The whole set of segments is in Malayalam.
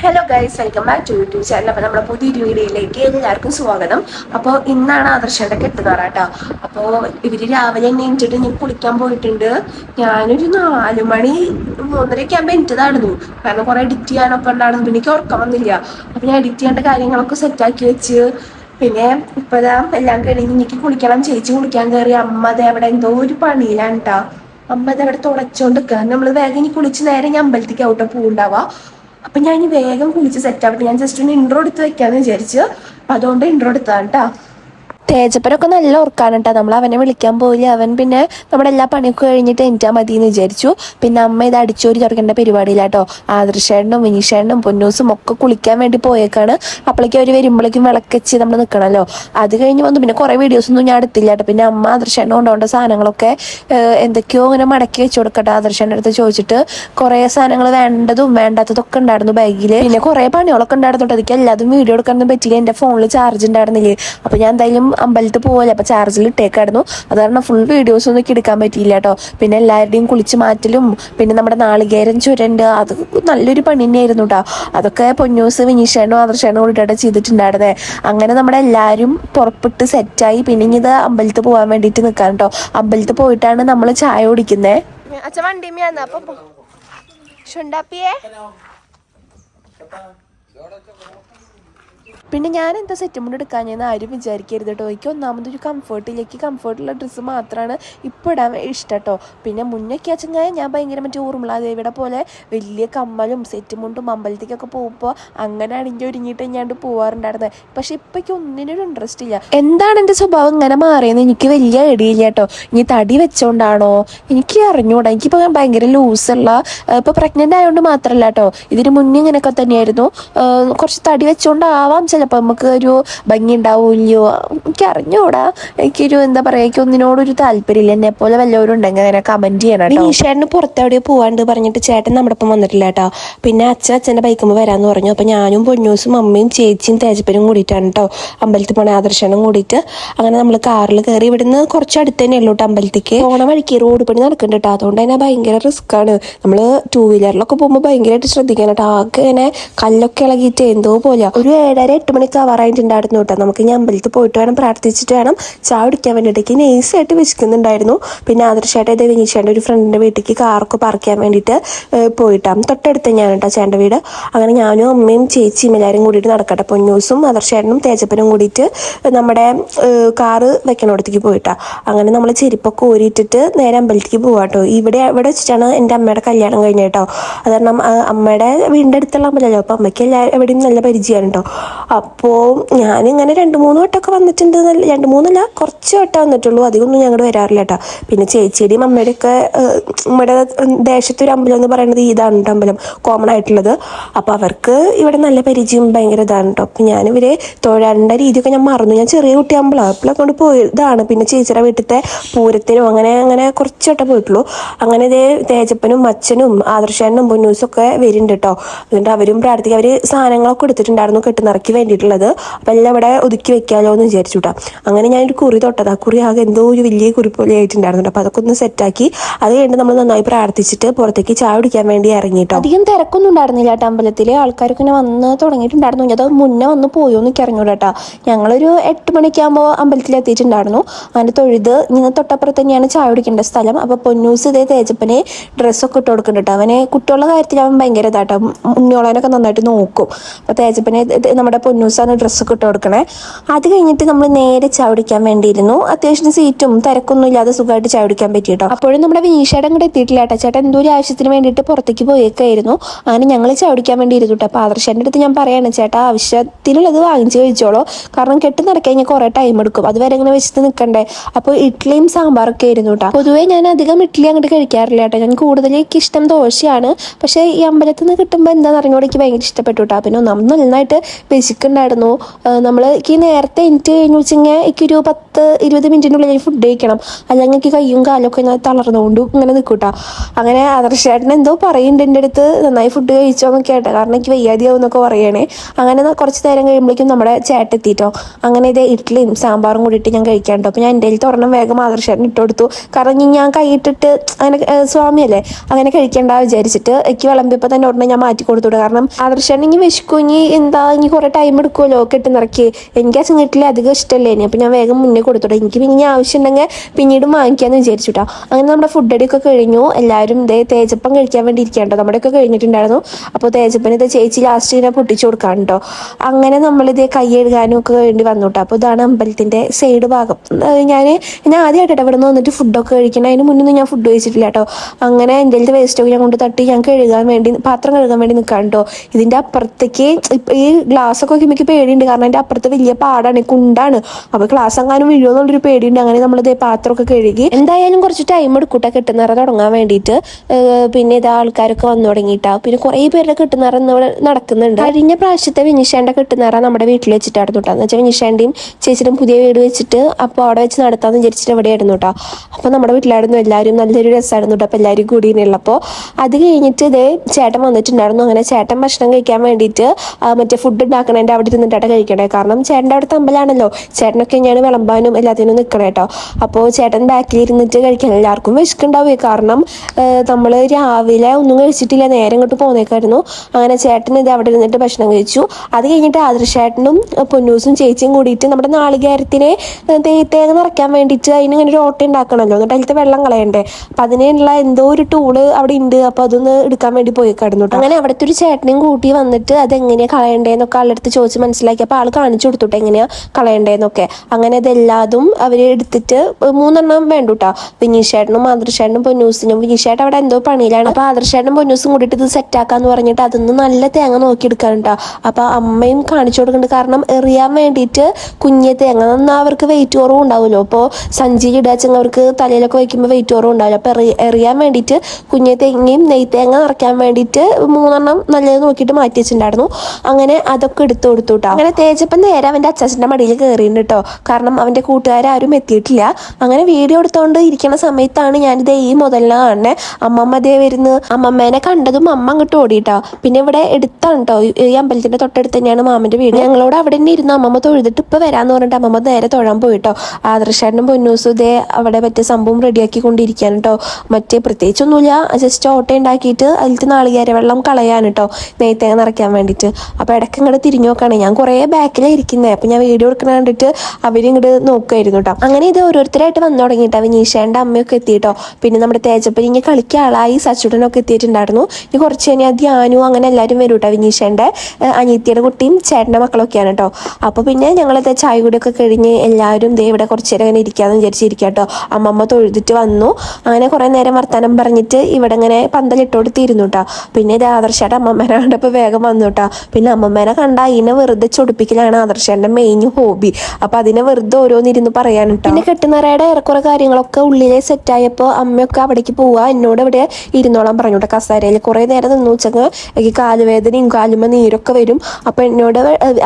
Hello guys welcome back to YouTube channel അപ്പോൾ നമ്മുടെ പുതിയൊരു വീഡിയോയിലേക്ക് എല്ലാവർക്കും സ്വാഗതം. അപ്പോൾ ഇന്നാണ് ആദർശയുടെ കെട്ടുതാറാട്ടോ അപ്പോൾ ഇവർ രാവിലെ എണീറ്റിട്ട് ഞാൻ കുളിക്കാൻ പോയിട്ടുണ്ട്. ഞാനൊരു നാല് മണി മൂന്നരയൊക്കെ ആകുമ്പോൾ എനിച്ചതായിരുന്നു കാരണം കുറേ എഡിറ്റ് ചെയ്യാനൊക്കെ ഉണ്ടായിരുന്നു. പിന്നെ എനിക്ക് ഉറക്കം വന്നില്ല. അപ്പോൾ ഞാൻ എഡിറ്റ് ചെയ്യേണ്ട കാര്യങ്ങളൊക്കെ സെറ്റാക്കി വെച്ച്. പിന്നെ ഇപ്പതാ എല്ലാം കഴിഞ്ഞ് എനിക്ക് കുളിക്കണം. ചേച്ചി കുളിക്കാൻ കയറി അമ്മ അതെ അവിടെ എന്തോ ഒരു പണിയിലാണ് കേട്ടോ. അമ്മ അത് അവിടെ തുടച്ചോണ്ട് നിൽക്കുക നമ്മൾ വേഗം ഇനി കുളിച്ച് നേരെ ഞാൻ അമ്പലത്തേക്ക് ഔട്ടോ പോകുണ്ടാവുക അപ്പൊ ഞാൻ ഇനി വേഗം കുളിച്ച് സെറ്റ് ആവട്ടെ ഞാൻ ജസ്റ്റ് ഒന്ന് ഇൻട്രോ എടുത്ത് വെക്കാന്ന് വിചാരിച്ചു. അപ്പൊ അതുകൊണ്ട് ഇൻട്രോ എടുത്താണ് കേട്ടോ. തേജപ്പനൊക്കെ നല്ല ഉറക്കാണ് കേട്ടോ നമ്മൾ അവനെ വിളിക്കാൻ പോയില്ല അവൻ പിന്നെ നമ്മുടെ എല്ലാ പണിയൊക്കെ കഴിഞ്ഞിട്ട് എനിറ്റാ മതി എന്ന് വിചാരിച്ചു. പിന്നെ അമ്മ ഇത് അടിച്ചോരി തുറക്കേണ്ട പരിപാടിയിലാട്ടോ. ആദർശേട്ടനും വിനീഷേട്ടനും പൊന്നൂസും ഒക്കെ കുളിക്കാൻ വേണ്ടി പോയേക്കാണ്. അപ്പോഴേക്കും അവർ വരുമ്പോഴേക്കും വിളക്കച്ച് നമ്മൾ നിൽക്കണമല്ലോ അത് കഴിഞ്ഞ് വന്നു. പിന്നെ കുറേ വീഡിയോസ് ഒന്നും ഞാൻ എടുത്തില്ല കേട്ടോ. പിന്നെ അമ്മ ആദർശേട്ടൻ കൊണ്ടുപോകേണ്ട സാധനങ്ങളൊക്കെ എന്തൊക്കെയോ ഇങ്ങനെ മടക്കി വെച്ച് കൊടുക്കട്ടെ. ആദർശേന്റെ അടുത്ത് ചോദിച്ചിട്ട് കുറേ സാധനങ്ങൾ വേണ്ടതും വേണ്ടാത്തതൊക്കെ ഉണ്ടായിരുന്നു ബാഗിൽ പിന്നെ കുറേ പണികളൊക്കെ ഉണ്ടായിരുന്നു കേട്ടോ അതൊക്കെ എല്ലാതും വീഡിയോ എടുക്കാനൊന്നും പറ്റിയില്ല. എന്റെ ഫോണിൽ ചാർജ് ഉണ്ടായിരുന്നില്ലേ. അപ്പോൾ ഞാൻ എന്തായാലും അമ്പലത്തിൽ പോകല്ലേ അപ്പോൾ ചാർജിൽ ഇട്ടേക്കായിരുന്നു. അത് കാരണം ഫുൾ വീഡിയോസ് ഒന്നും എടുക്കാൻ പറ്റിയില്ല കേട്ടോ. പിന്നെ എല്ലാവരുടെയും കുളിച്ച് മാറ്റലും പിന്നെ നമ്മുടെ നാളികേരം ചുരണ്ട് അത് നല്ലൊരു പണി തന്നെയായിരുന്നു കേട്ടോ. അതൊക്കെ പൊന്നൂസ് വിനീഷേണോ ആദർശേണോ കൂടിയിട്ട് ചെയ്തിട്ടുണ്ടായിരുന്നേ. അങ്ങനെ നമ്മുടെ എല്ലാവരും പുറപ്പെട്ട് സെറ്റായി പിന്നെ ഇത് അമ്പലത്തിൽ പോകാൻ വേണ്ടിട്ട് നിൽക്കാൻ കേട്ടോ. അമ്പലത്തിൽ പോയിട്ടാണ് നമ്മൾ ചായ കുടിക്കുന്നത് അച്ഛൻ വണ്ടിമയാന്ന് അപ്പൊ പിന്നെ ഞാൻ എന്താ സെറ്റ് മുണ്ട് എടുക്കാൻ ഞാൻ ആരും വിചാരിക്കരുത് കേട്ടോ എനിക്ക് ഒന്നാമതൊരു കംഫർട്ടിലേക്ക് കംഫർട്ടുള്ള ഡ്രസ്സ് മാത്രമാണ് ഇപ്പോൾ ഇടാൻ ഇഷ്ടം കേട്ടോ പിന്നെ മുന്നൊക്കെ വെച്ചാൽ ഞാൻ ഭയങ്കര മറ്റേ ഊർമിള ദേവിയുടെ പോലെ വലിയ കമ്മലും സെറ്റ് മുണ്ടും അമ്പലത്തേക്കൊക്കെ പോകുമ്പോൾ അങ്ങനെ അണിഞ്ഞ് ഒരുങ്ങിയിട്ട് ഞാണ്ട് പോവാറുണ്ടായിരുന്നത് പക്ഷെ ഇപ്പോഴേക്ക് ഒന്നിനൊരു ഇൻട്രസ്റ്റ് ഇല്ല. എന്താണ് എന്റെ സ്വഭാവം? ഇങ്ങനെ മാറിയെന്ന് എനിക്ക് വലിയ ഐഡിയ കേട്ടോ ഇനി തടി വെച്ചോണ്ടാണോ? എനിക്ക് അറിഞ്ഞൂടാ. എനിക്കിപ്പോൾ ഭയങ്കര ലൂസുള്ള ഇപ്പോൾ പ്രഗ്നന്റ് ആയതുകൊണ്ട് മാത്രമല്ല കേട്ടോ ഇതിന് മുന്നേ ഇങ്ങനെയൊക്കെ തന്നെയായിരുന്നു. കുറച്ച് തടി വെച്ചോണ്ടാവാം ചിലപ്പോൾ നമുക്ക് ഒരു ഭംഗി ഉണ്ടാവില്ലയോ എനിക്ക് അറിഞ്ഞൂടാ. എനിക്കൊരു എന്താ പറയുക എനിക്ക് ഒന്നിനോടൊരു താല്പര്യമില്ല. എന്നെ പോലെ വല്ലവരും ഉണ്ടെങ്കിൽ അങ്ങനെ കമന്റ് ചെയ്യണം കേട്ടോ. ചേട്ടന് പുറത്തെവിടെ പോവാണ്ട് പറഞ്ഞിട്ട് ചേട്ടൻ നമ്മുടെ ഒപ്പം വന്നിട്ടില്ല കേട്ടോ. പിന്നെ അച്ഛൻ അച്ഛന്റെ ബൈക്കുമ്പോൾ വരാമെന്ന് പറഞ്ഞു. അപ്പോൾ ഞാനും പൊന്നൂസും അമ്മയും ചേച്ചിയും തേജപ്പനും കൂടിയിട്ടാണ് കേട്ടോ. അമ്പലത്തിൽ പോണ ആദർശനും കൂടിയിട്ട് അങ്ങനെ നമ്മൾ കാറിൽ കയറി ഇവിടുന്ന് കുറച്ച് അടുത്ത് തന്നെ ഉള്ളൂ കേട്ടോ അമ്പലത്തേക്ക് പോണ വഴിക്ക് റോഡ് പണി നടക്കുന്നുണ്ട് കേട്ടോ. അതുകൊണ്ട് തന്നെ ഭയങ്കര റിസ്ക് ആണ്. നമ്മൾ ടൂ വീലറിലൊക്കെ പോകുമ്പോൾ ഭയങ്കരമായിട്ട് ശ്രദ്ധിക്കണം കേട്ടോ. ആകെ ഇങ്ങനെ കല്ലൊക്കെ ഇളകിയിട്ട് എന്തോ പോലെ ഒരു ഏഴര എട്ട് മണിക്ക് ആവാറായിട്ടുണ്ടായിരുന്നു കേട്ടോ. നമുക്ക് ഇനി അമ്പലത്തിൽ പോയിട്ട് വേണം പ്രാർത്ഥിച്ചിട്ട് വേണം. ചായ കുടിക്കാൻ വേണ്ടിയിട്ട് നൈസായിട്ട് വിശക്കുന്നുണ്ടായിരുന്നു പിന്നെ ആദർശമായിട്ട് ഇത് വിനീഷേന്റെ ഒരു ഫ്രണ്ടിന്റെ വീട്ടിലേക്ക് കാർക്ക് പാർക്ക് ചെയ്യാൻ വേണ്ടിയിട്ട് പോയിട്ടാം. പോയിട്ടാണ് തൊട്ടടുത്ത് ഞാൻ കേട്ടോ ചേട്ടന്റെ വീട്. അങ്ങനെ ഞാനും അമ്മയും ചേച്ചിയും എല്ലാവരും കൂടിയിട്ട് നടക്കട്ടെ. പൊന്നൂസും ആദർശേട്ടനും തേജപ്പനും കൂടിയിട്ട് നമ്മുടെ കാറ് വെക്കണോടത്തേക്ക് പോയിട്ടാ. അങ്ങനെ നമ്മൾ ചെരുപ്പൊക്കെ ഊരിയിട്ടിട്ട് നേരെ അമ്പലത്തേക്ക് പോവാട്ടോ ഇവിടെ ഇവിടെ വെച്ചിട്ടാണ് എന്റെ അമ്മയുടെ കല്യാണം കഴിഞ്ഞ കേട്ടോ. അത് കാരണം അമ്മയുടെ വീടിന്റെ അടുത്തുള്ള അമ്പലമല്ലോ? അപ്പോൾ അമ്മയ്ക്ക് എല്ലാ എവിടെയും നല്ല പരിചയമാണ് കേട്ടോ. അപ്പോൾ ഞാനിങ്ങനെ രണ്ട് മൂന്ന് വട്ടമൊക്കെ വന്നിട്ടുണ്ട് രണ്ട് മൂന്നല്ല കുറച്ച് വട്ടം വന്നിട്ടുള്ളൂ. അധികമൊന്നും ഞങ്ങൾ വരാറില്ല കേട്ടോ പിന്നെ ചേച്ചിയുടെയും അമ്മയുടെയൊക്കെ നമ്മുടെ ദേശത്തെ ഒരു അമ്പലം എന്ന് പറയുന്നത് ഇതാണ് അമ്പലം കോമൺ ആയിട്ടുള്ളത്. അപ്പോൾ അവർക്ക് ഇവിടെ നല്ല പരിചയം ഭയങ്കര ഇതാണ് കേട്ടോ അപ്പം ഞാനിവരെ തൊഴേണ്ട രീതിയൊക്കെ ഞാൻ മറന്നു. ഞാൻ ചെറിയ കുട്ടിയാകുമ്പോഴാണ് അപ്പോഴൊക്കെ കൊണ്ട് പോയതാണ്. പിന്നെ ചേച്ചിയുടെ വീട്ടിലത്തെ പൂരത്തിനും അങ്ങനെ അങ്ങനെ കുറച്ച് വട്ടം പോയിട്ടുള്ളൂ. അങ്ങനെ ഇതേ തേജപ്പനും അച്ഛനും ആദർശനും പൊന്നൂസും ഒക്കെ വരുന്നുണ്ട് കേട്ടോ അതുകൊണ്ട് അവരും പ്രാർത്ഥിക്കും. അവർ സാധനങ്ങളൊക്കെ എടുത്തിട്ടുണ്ടായിരുന്നു കെട്ടുനിറക്കി. വേണ്ടിയിട്ടുള്ളത്. അപ്പം എല്ലാം ഇവിടെ ഒതുക്കി വെക്കാമല്ലോ എന്ന് വിചാരിച്ചു കേട്ടോ അങ്ങനെ ഞാനൊരു കുറി തൊട്ടത്. ആ കുറി ആകെ എന്തോ ഒരു വലിയ കുറി പോലെ ആയിട്ടുണ്ടായിരുന്നു അപ്പം അപ്പോൾ അതൊക്കെ ഒന്ന് സെറ്റാക്കി അത് കഴിഞ്ഞ് നമ്മൾ നന്നായി പ്രാർത്ഥിച്ചിട്ട് പുറത്തേക്ക് ചായ കുടിക്കാൻ വേണ്ടി ഇറങ്ങി കേട്ടോ അധികം തിരക്കൊന്നും ഉണ്ടായിരുന്നില്ല കേട്ടോ അമ്പലത്തിൽ ആൾക്കാരൊക്കെ ഇങ്ങനെ വന്ന് തുടങ്ങിയിട്ടുണ്ടായിരുന്നു. അത് മുന്നേ വന്ന് പോയോ എന്നൊക്കെ അറിഞ്ഞൂടാ കേട്ടോ ഞങ്ങളൊരു എട്ട് മണിക്കാകുമ്പോൾ അമ്പലത്തിൽ എത്തിയിട്ടുണ്ടായിരുന്നു. അങ്ങനെ തൊഴുത് ഇങ്ങനെ തൊട്ടപ്പുറത്ത് തന്നെയാണ് ചായ കുടിക്കേണ്ട സ്ഥലം. അപ്പോൾ പൊന്നൂസ് ഇതേ തേജപ്പനെ ഡ്രസ്സൊക്കെ ഇട്ട് കൊടുക്കുന്നുണ്ട് അവനെ കുട്ടികളുടെ കാര്യത്തിൽ അവൻ ഭയങ്കര ഇതാട്ടോ മുന്നോളാനൊക്കെ നന്നായിട്ട് നോക്കും. അപ്പോൾ തേജപ്പനെ നമ്മുടെ പൊന്നൂസാണ് ഡ്രസ്സൊക്കെ ഇട്ട് കൊടുക്കണേ അത് കഴിഞ്ഞിട്ട് നമ്മൾ നേരെ ചവിടിക്കാൻ വേണ്ടിയിരുന്നു. അത്യാവശ്യം സീറ്റും തിരക്കൊന്നും ഇല്ലാതെ സുഖമായിട്ട് ചവിടിക്കാൻ പറ്റി കേട്ടോ. അപ്പോഴും നമ്മുടെ വീശേടം കൂടെ എത്തിയിട്ടില്ല കേട്ടോ. ചേട്ടൻ എന്തോ ഒരു ആവശ്യത്തിന് വേണ്ടിയിട്ട് പുറത്തേക്ക് പോയേക്കായിരുന്നു. അങ്ങനെ ഞങ്ങൾ ചവിടിക്കാൻ വേണ്ടി ഇരുന്നു കേട്ടോ. അപ്പോൾ ആദർശേന്റെ അടുത്ത് ഞാൻ പറയാണ് ചേട്ടാ ആവശ്യത്തിനുള്ളത് വാങ്ങിച്ച് കഴിച്ചോളൂ. കാരണം കെട്ടി നടക്കാൻ കഴിഞ്ഞാൽ കുറേ ടൈം എടുക്കും. അതുവരെ ഇങ്ങനെ വെച്ചിട്ട് നിൽക്കണ്ടേ അപ്പോൾ ഇഡ്ഡലിയും സാമ്പാറൊക്കെ ആയിരുന്നു കേട്ടോ. പൊതുവേ ഞാൻ അധികം ഇഡ്ഡലി അങ്ങോട്ട് കഴിക്കാറില്ല കേട്ടോ. ഞാൻ കൂടുതലേക്ക് ഇഷ്ടം ദോശയാണ്. പക്ഷേ ഈ അമ്പലത്തിൽ നിന്ന് കിട്ടുമ്പോൾ എന്താണെന്ന് അറിഞ്ഞോടെ? എനിക്ക് ഭയങ്കര ഇഷ്ടപ്പെട്ടു കേട്ടോ. പിന്നെ ഒന്നാമത് നന്നായിട്ട് വിശക്കുണ്ടായിരുന്നു നമ്മൾ ഈ നേരത്തെ എനിക്ക് കഴിഞ്ഞു എനിക്ക് ഒരു പത്ത് ഇരുപത് മിനിറ്റിനുള്ളിൽ ഫുഡ് കഴിക്കണം. അല്ലെങ്കിൽ എനിക്ക് കയ്യും കാലൊക്കെ ഞാൻ തളർന്നുകൊണ്ട് ഇങ്ങനെ നിൽക്കൂട്ടാ അങ്ങനെ ആദർശേട്ടൻ എന്തോ പറയുന്നുണ്ട് എന്റെ അടുത്ത് നന്നായി ഫുഡ് കഴിച്ചോ എന്നൊക്കെ ആയിട്ട് കാരണം എനിക്ക് വയ്യാതെയാവും എന്നൊക്കെ പറയണേ. അങ്ങനെ കുറച്ച് നേരം കഴിയുമ്പോഴേക്കും നമ്മുടെ ചേട്ടൻ എത്തിയിട്ടോ അങ്ങനെ ഇത് ഇഡ്ഡലിയും സാമ്പാറും കൂടിയിട്ട് ഞാൻ കഴിക്കാൻ കേട്ടോ അപ്പോൾ ഞാൻ എന്റെ തുറന്നും വേഗം ആദർശേട്ടൻ ഇട്ട് കൊടുത്തു. കാരണം ഞാൻ കൈയിട്ടിട്ട് അങ്ങനെ സ്വാമിയല്ലേ അങ്ങനെ കഴിക്കണ്ട വിചാരിച്ചിട്ട് എനിക്ക് വിളമ്പിയപ്പോൾ തന്നെ ഉടനെ ഞാൻ മാറ്റി കൊടുത്തു. കാരണം ആദർശേട്ടൻ ഇനി വിശക്കും. ഇനി എന്താ ഇനി കുറേ ടൈം എടുക്കുമല്ലോ കെട്ടുനിറക്കി എനിക്ക് ആ ചെന്നിട്ടില്ല അധികം ഇഷ്ടമല്ലേ? ഇനി ഞാൻ വേഗം മുന്നേ കൊടുത്തോട്ടെ. എനിക്ക് പിന്നെ ആവശ്യം ഉണ്ടെങ്കിൽ പിന്നീട് വാങ്ങിക്കാമെന്ന് വിചാരിച്ചു കേട്ടോ അങ്ങനെ നമ്മുടെ ഫുഡ് അടിയൊക്കെ കഴിഞ്ഞു. എല്ലാവരും ഇതേ തേജപ്പം കഴിക്കാൻ വേണ്ടി ഇരിക്കാണ്ടോ നമ്മുടെയൊക്കെ കഴിഞ്ഞിട്ടുണ്ടായിരുന്നു. അപ്പോൾ തേജപ്പന് ഇത് ചേച്ചി ലാസ്റ്റ് ഇങ്ങനെ പൊട്ടിച്ചു കൊടുക്കാണ്ടോ അങ്ങനെ നമ്മളിത് കൈ എഴുകാനും ഒക്കെ വേണ്ടി വന്നു കേട്ടോ അപ്പോൾ ഇതാണ് അമ്പലത്തിന്റെ സൈഡ് ഭാഗം. ഞാൻ ഞാൻ ആദ്യമായിട്ട് ഇവിടെ നിന്ന് വന്നിട്ട് ഫുഡൊക്കെ കഴിക്കണം. അതിന് മുന്നൊന്നും ഞാൻ ഫുഡ് കഴിച്ചിട്ടില്ല കേട്ടോ അങ്ങനെ എന്റെ വേസ്റ്റ് ഒക്കെ ഞാൻ കൊണ്ട് തട്ടി ഞാൻ കഴുകാൻ വേണ്ടി പാത്രം കഴുകാൻ വേണ്ടി നിൽക്കാം കേട്ടോ ഇതിന്റെ അപ്പുറത്തേക്ക് ഈ ഗ്ലാസ് ഒക്കെ എനിക്ക് പേടിയുണ്ട്. കാരണം എന്റെ അപ്പുറത്ത് വലിയ പാടാണ് കുണ്ടാണ്. അപ്പോൾ ക്ലാസ് എങ്ങാനും വീഴുമോ എന്നുള്ളൊരു പേടിയുണ്ട്. അങ്ങനെ നമ്മളിത് പാത്രമൊക്കെ കഴുകി എന്തായാലും കുറച്ച് ടൈം എടുക്കൂട്ടാ കിട്ടുന്നറ തുടങ്ങാൻ വേണ്ടിയിട്ട്. പിന്നെ ഇത് ആൾക്കാരൊക്കെ വന്നു തുടങ്ങിയിട്ടാ. പിന്നെ കുറേ പേരുടെ കിട്ടുന്നറ ഇവിടെ നടക്കുന്നുണ്ട്. കഴിഞ്ഞ പ്രാവശ്യത്തെ വിനിഷേന്റെ കിട്ടുന്നറ നമ്മുടെ വീട്ടിൽ വെച്ചിട്ടായിരുന്നു കേട്ടോ എന്ന് വെച്ചാൽ വിനിഷേന്റെയും ചേച്ചിയുടെയും പുതിയ വീട് വെച്ചിട്ട് അപ്പോൾ അവിടെ വെച്ച് നടത്താമെന്ന് വിചാരിച്ചിട്ട് എവിടെയായിരുന്നു കേട്ടോ അപ്പോൾ നമ്മുടെ വീട്ടിലായിരുന്നു എല്ലാവരും നല്ലൊരു രസമായിരുന്നു കേട്ടോ അപ്പോൾ എല്ലാവരും കൂടി ഉള്ളപ്പോൾ അത് കഴിഞ്ഞിട്ട് ഇതേ ചേട്ടൻ വന്നിട്ടുണ്ടായിരുന്നു. അങ്ങനെ ചേട്ടൻ ഭക്ഷണം കഴിക്കാൻ വേണ്ടിയിട്ട് മറ്റേ ഫുഡ് ഉണ്ടാക്കണേന്റെ അവിടെ ഇരുന്നിട്ടാണ് കഴിക്കണേ. കാരണം ചേട്ടന്റെ അവിടുത്തെ അമ്പലമാണല്ലോ. ചേട്ടനൊക്കെ ഞാൻ വിളമ്പാനും എല്ലാത്തിനും നിൽക്കണേ കേട്ടോ. അപ്പോൾ ചേട്ടൻ ബാക്കിൽ ഇരുന്നിട്ട് കഴിക്കണം എല്ലാവർക്കും വിശക്കുണ്ടാവുക കാരണം നമ്മൾ രാവിലെ ഒന്നും കഴിച്ചിട്ടില്ല നേരെ ഇങ്ങോട്ട് പോന്നേക്കായിരുന്നു. അങ്ങനെ ചേട്ടൻ ഇത് അവിടെ ഇരുന്നിട്ട് ഭക്ഷണം കഴിച്ചു. അത് കഴിഞ്ഞിട്ട് ആദർശേട്ടനും പൊന്നൂസും ചേച്ചിയും കൂടിയിട്ട് നമ്മുടെ നാളികേരത്തിനെ തേങ്ങ നിറയ്ക്കാൻ വേണ്ടിയിട്ട് അതിന് ഇങ്ങനെ ഒരു ഓട്ട ഉണ്ടാക്കണമല്ലോ എന്നിട്ട് അതിലത്തെ വെള്ളം കളയണ്ടേ. അപ്പം അതിനുള്ള എന്തോ ഒരു ടൂൾ അവിടെ ഉണ്ട്. അപ്പോൾ അതൊന്ന് എടുക്കാൻ വേണ്ടി പോയി കിടന്നു. അങ്ങനെ അവിടുത്തെ ഒരു ചേട്ടനെയും കൂട്ടി വന്നിട്ട് അത് എങ്ങനെയാണ് കളയണ്ടേന്നൊക്കെ ആളെടുത്ത് ചോദിച്ച് മനസ്സിലാക്കി. അപ്പോൾ ആൾ കാണിച്ചു കൊടുത്തുട്ടോ എങ്ങനെയാണ് കളയണ്ടേന്നൊക്കെ. അങ്ങനെ ഇതെല്ലാതും അവർ എടുത്തിട്ട് മൂന്നെണ്ണം വേണ്ട കേട്ടോ വിനീഷേട്ടനും ആദർശേട്ടനും പൊന്നൂസിനും. വിനീഷേട്ടൻ അവിടെ എന്തോ പണിയിലാണ്. അപ്പോൾ ആദർശേട്ടനും പൊന്നൂസും കൂടിയിട്ട് ഇത് സെറ്റാക്കാന്ന് പറഞ്ഞിട്ട് അതൊന്ന് നല്ല തേങ്ങ നോക്കിയെടുക്കാൻ കേട്ടോ അപ്പോൾ അമ്മയും കാണിച്ചു കൊടുക്കുന്നുണ്ട്. കാരണം എറിയാൻ വേണ്ടിയിട്ട് കുഞ്ഞെ തേങ്ങ എന്നാൽ അവർക്ക് വെയിറ്റ് കുറവ് ഉണ്ടാവുമല്ലോ. അപ്പോൾ സഞ്ചി ഇടാച്ചെങ്കിൽ അവർക്ക് തലയിലൊക്കെ വയ്ക്കുമ്പോൾ വെയിറ്റ് കുറവ് ഉണ്ടാവില്ല. അപ്പോൾ എറിയാൻ വേണ്ടിയിട്ട് കുഞ്ഞെ തേങ്ങയും നെയ്ത്തേങ്ങ തേങ്ങ നിറയ്ക്കാൻ വേണ്ടിയിട്ട് മൂന്നെണ്ണം നല്ലത് നോക്കിയിട്ട് മാറ്റി വെച്ചിട്ടുണ്ടായിരുന്നു. അങ്ങനെ അതൊക്കെ എടുത്തു കൊടുത്തു കേട്ടോ അങ്ങനെ തേജപ്പൻ നേരെ അവന്റെ അച്ഛന്റെ മടിയിൽ കയറിയിട്ടുണ്ട് കേട്ടോ കാരണം അവന്റെ കൂട്ടുകാരും എത്തിയിട്ടില്ല. അങ്ങനെ വീഡിയോ എടുത്തുകൊണ്ട് ഇരിക്കുന്ന സമയത്താണ് ഞാനിത് ഈ മുതലിനെ കാണുന്നത് അമ്മമ്മ ദേ വരുന്നു. അമ്മമ്മേനെ കണ്ടതും അമ്മ അങ്ങോട്ട് ഓടിയിട്ടോ. പിന്നെ ഇവിടെ എടുത്താണ് കേട്ടോ ഈ അമ്പലത്തിന്റെ തൊട്ടടുത്ത് തന്നെയാണ് മാമന്റെ വീട്. ഞങ്ങളോട് അവിടെ തന്നെ ഇരുന്ന് അമ്മമ്മ തൊഴുതിട്ട് ഇപ്പൊ വരാന്ന് പറഞ്ഞിട്ട് അമ്മമ്മ നേരെ തൊഴാൻ പോയിട്ടോ. ആദർശാനും പൊന്നൂസും ഇതേ അവിടെ മറ്റേ സംഭവം റെഡിയാക്കി കൊണ്ടിരിക്കാൻ കേട്ടോ മറ്റേ പ്രത്യേകിച്ചൊന്നുമില്ല. ജസ്റ്റ് ഓട്ട ഉണ്ടാക്കിയിട്ട് അതിലത്തെ നാളികേര വെള്ളം കളയാൻ കേട്ടോ നെയ്ത്തേങ്ങ നിറയ്ക്കാൻ വേണ്ടിട്ട് അപ്പോൾ ഇടയ്ക്ക് ഇങ്ങോട്ട് നോക്കുകയാണ് ഞാൻ കുറേ ബാക്കിലാണ് ഇരിക്കുന്നത് അപ്പോൾ ഞാൻ വീഡിയോ എടുക്കണ കണ്ടിട്ട് അവരിങ്ങോട്ട് നോക്കുമായിരുന്നു കേട്ടോ അങ്ങനെ ഇത് ഓരോരുത്തരായിട്ട് വന്നു തുടങ്ങിയിട്ടോ. വിനീഷേന്റെ അമ്മയൊക്കെ എത്തിയിട്ടോ പിന്നെ നമ്മുടെ തേജപ്പൻ ഇങ്ങനെ കളിക്കാൻ ആളായി. സച്ചുടനൊക്കെ എത്തിയിട്ടുണ്ടായിരുന്നു. ഇനി കുറച്ച് കഴിഞ്ഞാൽ ധ്യാനു അങ്ങനെ എല്ലാവരും വരും കേട്ടോ വിനീഷേന്റെ അനിയത്തിയുടെ കുട്ടിയും ചേട്ടന്റെ മക്കളൊക്കെയാണ് കേട്ടോ അപ്പോൾ പിന്നെ ഞങ്ങളത് ചായ കൂടിയൊക്കെ കഴിഞ്ഞ് എല്ലാവരും ദേ ഇവിടെ കുറച്ച് നേരം അങ്ങനെ ഇരിക്കാമെന്ന് വിചാരിച്ചിരിക്കുക കേട്ടോ അമ്മമ്മ തൊഴുതിട്ട് വന്നു. അങ്ങനെ കുറേ നേരം വർത്തമാനം പറഞ്ഞിട്ട് ഇവിടെ ഇങ്ങനെ പന്തലിട്ട് കൊടുത്തിരുന്നു കേട്ടോ പിന്നെ ഇത് ആദർശയുടെ അമ്മമ്മേനെ കണ്ടപ്പോൾ വേഗം വന്നു കേട്ടോ പിന്നെ അമ്മമ്മേനെ കണ്ട അതിനെ വെറുതെ ചൊടിപ്പിക്കലാണ് ആദർശേന്റെ മെയിൻ ഹോബി അപ്പോൾ അതിനെ വെറുതെ ഓരോന്നിരുന്ന് പറയാൻ പിന്നെ കെട്ടുനിറയുടെ ഏറെക്കുറെ കാര്യങ്ങളൊക്കെ ഉള്ളിലെ സെറ്റായപ്പോൾ അമ്മയൊക്കെ അവിടേക്ക് പോവുക എന്നോട് ഇവിടെ ഇരുന്നോളാൻ പറഞ്ഞു കേട്ടോ കസേരയിൽ. കുറേ നേരം നിന്ന് വെച്ചെങ്കിൽ എനിക്ക് കാലുവേദനയും കാലുമ നീരൊക്കെ വരും. അപ്പോൾ എന്നോട്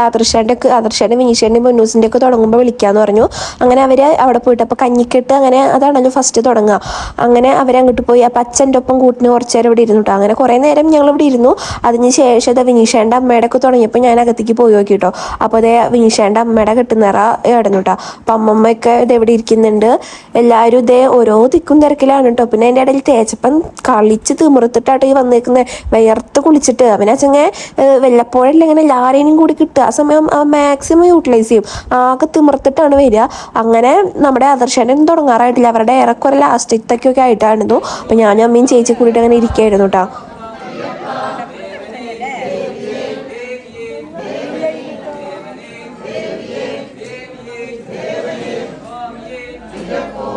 ആദർശേന്റെ ഒക്കെ ആദർശേന്റെ വിനീഷേന്റെയും ഒക്കെ തുടങ്ങുമ്പോൾ വിളിക്കാന്ന് പറഞ്ഞു. അങ്ങനെ അവർ അവിടെ പോയിട്ട് അപ്പോൾ കഞ്ഞിക്കെട്ട് അങ്ങനെ അതാണല്ലോ ഫസ്റ്റ് തുടങ്ങുക അങ്ങനെ അവരങ്ങോട്ട് പോയി. അപ്പം അച്ഛന്റെ ഒപ്പം കൂട്ടിന് കുറച്ച് നേരം ഇവിടെ ഇരുന്നു അങ്ങനെ കുറേ നേരം ഞങ്ങൾ ഇവിടെ ഇരുന്നു. അതിന് ശേഷം അത് വിനീഷേന്റെ അമ്മയുടെ ഒക്കെ തുടങ്ങിയപ്പോൾ ഞാൻ അകത്തേക്ക് പോയി നോക്കി കേട്ടോ അപ്പോൾ അതേ വിനീഷേന്റെ അമ്മയുടെ കെട്ടുനിറ ഇടന്നു കേട്ടോ അപ്പം അമ്മമ്മയൊക്കെ ഇത് എവിടെ ഇരിക്കുന്നുണ്ട്. എല്ലാവരും ഇതേ ഓരോ തിക്കും തിരക്കിലാണ് കേട്ടോ പിന്നെ അതിന്റെ ഇടയിൽ തേച്ചപ്പൻ കളിച്ച് തിമിർത്തിട്ടാട്ടോ ഈ വന്നേക്കുന്നത് വിയർത്ത് കുളിച്ചിട്ട്. അവനച്ചങ്ങ വല്ലപ്പോഴല്ല ഇങ്ങനെ എല്ലാവരെയും കൂടി കിട്ടുക. ആ സമയം മാക്സിമം യൂട്ടിലൈസ് ചെയ്യും. ആകെ തിമിർത്തിട്ടാണ് വരിക. അങ്ങനെ നമ്മുടെ ആദർശനും തുടങ്ങാറായിട്ടില്ല. അവരുടെ ഏറെക്കുറെ ഒക്കെ ആയിട്ടായിരുന്നു അപ്പം ഞാനും അമ്മയും ചേച്ചി കൂടിയിട്ട് അങ്ങനെ ഇരിക്കുകയായിരുന്നു കേട്ടോ vida por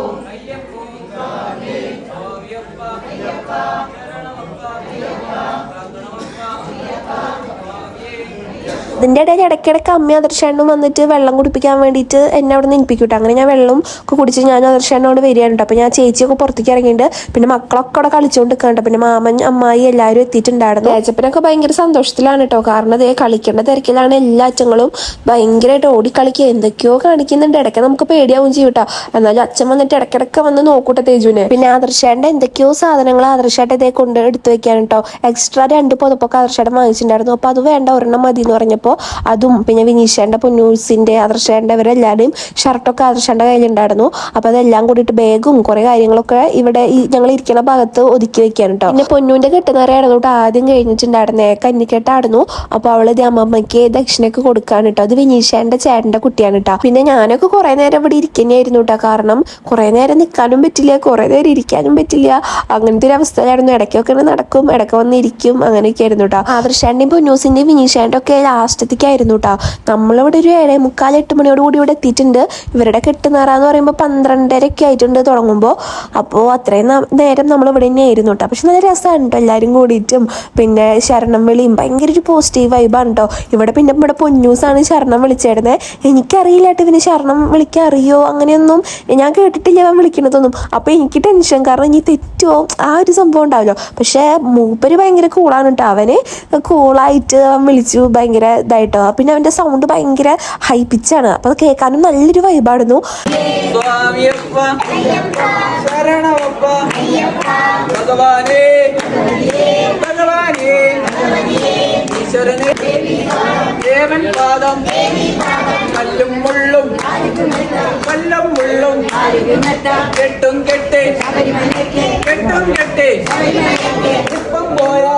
ഇതിന്റെ ഇടയിൽ ഇടയ്ക്കിടയ്ക്ക് അമ്മ ആദർശാണ്ടും വന്നിട്ട് വെള്ളം കുടിപ്പിക്കാൻ വേണ്ടിയിട്ട് എന്നെ അവിടെ നിന്ന് ഇനിപ്പിക്കൂട്ടോ അങ്ങനെ ഞാൻ വെള്ളം ഒക്കെ കുടിച്ച് ഞാൻ ആദർശാണ്ടോട് വരികയാണ് കേട്ടോ അപ്പോൾ ഞാൻ ചേച്ചിയൊക്കെ പുറത്തേക്ക് ഇറങ്ങിയിട്ട് പിന്നെ മക്കളൊക്കെ അവിടെ കളിച്ചുകൊണ്ട് നിൽക്കണ്ട പിന്നെ മാമൻ അമ്മായി എല്ലാവരും എത്തിയിട്ടുണ്ടായിരുന്നു. ചേച്ചപ്പനൊക്കെ ഭയങ്കര സന്തോഷത്തിലാണ് കേട്ടോ. കാരണം അതേ കളിക്കേണ്ട തിരക്കിലാണ് എല്ലാ അച്ഛങ്ങളും ഭയങ്കരമായിട്ട് ഓടിക്കളിക്കുക എന്തൊക്കെയോ കാണിക്കുന്നുണ്ട്. ഇടയ്ക്ക് നമുക്ക് പേടിയാവും ചെയ്യും കേട്ടോ. എന്നാലും അച്ഛൻ വന്നിട്ട് ഇടയ്ക്കിടയ്ക്ക് വന്ന് നോക്കൂട്ടെ തേജുവിന്. പിന്നെ ആദർശേന്റെ എന്തൊക്കെയോ സാധനങ്ങൾ ആദർശായിട്ട് ഇതേ കൊണ്ട് എടുത്തു വെക്കാൻ കേട്ടോ. എക്സ്ട്രാ രണ്ട് പുതപ്പൊക്കെ ആദർശേട്ടൻ വാങ്ങിച്ചിട്ടുണ്ടായിരുന്നു. അപ്പോൾ അത് വേണ്ട ഒരെണ്ണം മതി എന്ന് പറഞ്ഞപ്പോൾ അതും പിന്നെ വിനീഷേന്റെ പൊന്നൂസിന്റെ അദർശേന്റെ ഇവരെല്ലാവരുടെയും ഷർട്ടൊക്കെ അദർശേന്റെ കയ്യിലുണ്ടായിരുന്നു. അപ്പോൾ അതെല്ലാം കൂടിയിട്ട് ബാഗും കുറേ കാര്യങ്ങളൊക്കെ ഇവിടെ ഈ ഞങ്ങൾ ഇരിക്കുന്ന ഭാഗത്ത് ഒതുക്കി വെക്കാൻ കേട്ടോ പിന്നെ പൊന്നൂന്റെ കെട്ടുന്നവരായിരുന്നു കേട്ടോ ആദ്യം കഴിഞ്ഞിട്ടുണ്ടായിരുന്നേ. കന്നിക്കെട്ടായിരുന്നു അപ്പോൾ അവൾ ഇത് അമ്മമ്മയ്ക്ക് ദക്ഷിണയ്ക്ക് കൊടുക്കാൻ കേട്ടോ അത് വിനീഷേന്റെ ചേട്ടന്റെ കുട്ടിയാണ് കേട്ടോ പിന്നെ ഞാനൊക്കെ കുറേ നേരം ഇവിടെ ഇരിക്കുന്നതായിരുന്നു കേട്ടോ കാരണം കുറേ നേരം നിൽക്കാനും പറ്റില്ല കുറേ നേരം ഇരിക്കാനും പറ്റില്ല. അങ്ങനത്തെ ഒരു അവസ്ഥയിലായിരുന്നു. ഇടയ്ക്കൊക്കെ നടക്കും ഇടയ്ക്ക് വന്നിരിക്കും അങ്ങനെയൊക്കെ ആയിരുന്നു കേട്ടോ ആദർശാന്റെയും പൊന്നൂസിന്റെയും വിനീഷാന്റെ ഒക്കെ ലാസ്റ്റത്തേക്കായിരുന്നു കേട്ടോ നമ്മളിവിടെ ഒരു ഏഴേ മുക്കാൽ എട്ട് മണിയോട് കൂടി ഇവിടെ എത്തിയിട്ടുണ്ട്. ഇവരുടെ കെട്ടുന്നേറാന്ന് പറയുമ്പോൾ പന്ത്രണ്ടരയൊക്കെ ആയിട്ടുണ്ട് തുടങ്ങുമ്പോൾ അപ്പോൾ അത്രയും നേരം നമ്മൾ ഇവിടെ തന്നെ ആയിരുന്നു കേട്ടോ പക്ഷെ നല്ല രസമാണ് കേട്ടോ എല്ലാവരും കൂടിയിട്ടും. പിന്നെ ശരണം വിളിയും ഭയങ്കര ഒരു പോസിറ്റീവ് വൈബാണ് കേട്ടോ ഇവിടെ പിന്നെ ഇവിടെ പൊന്നൂസാണ് ശരണം വിളിച്ചേരുന്നത് എനിക്കറിയില്ല കേട്ടോ ഇവന് ശരണം വിളിക്കാൻ അറിയോ? അങ്ങനെയൊന്നും ഞാൻ കേട്ടിട്ടില്ല അവൻ വിളിക്കണതൊന്നും. അപ്പോൾ എനിക്ക് ടെൻഷൻ കാരണം ഇനി തെറ്റോ? ആ ഒരു സംഭവം ഉണ്ടാവില്ല. പക്ഷേ മൂപ്പര് ഭയങ്കര കൂളാണ് കേട്ടോ അവന്. കൂളായിട്ട് അവൻ വിളിച്ചു. ഭയങ്കര ഇതായിട്ടോ. പിന്നെ അവന്റെ സൗണ്ട് ഭയങ്കര ഹൈ പിച്ചാണ് അപ്പോൾ അത് കേൾക്കാനും നല്ലൊരു വൈബായിരുന്നു ദേവൻ പാദം. കല്ലും മുള്ളും കല്ലും മുള്ളും കെട്ടും കെട്ടേ കെട്ടും കെട്ടേ ഇപ്പം പോയാ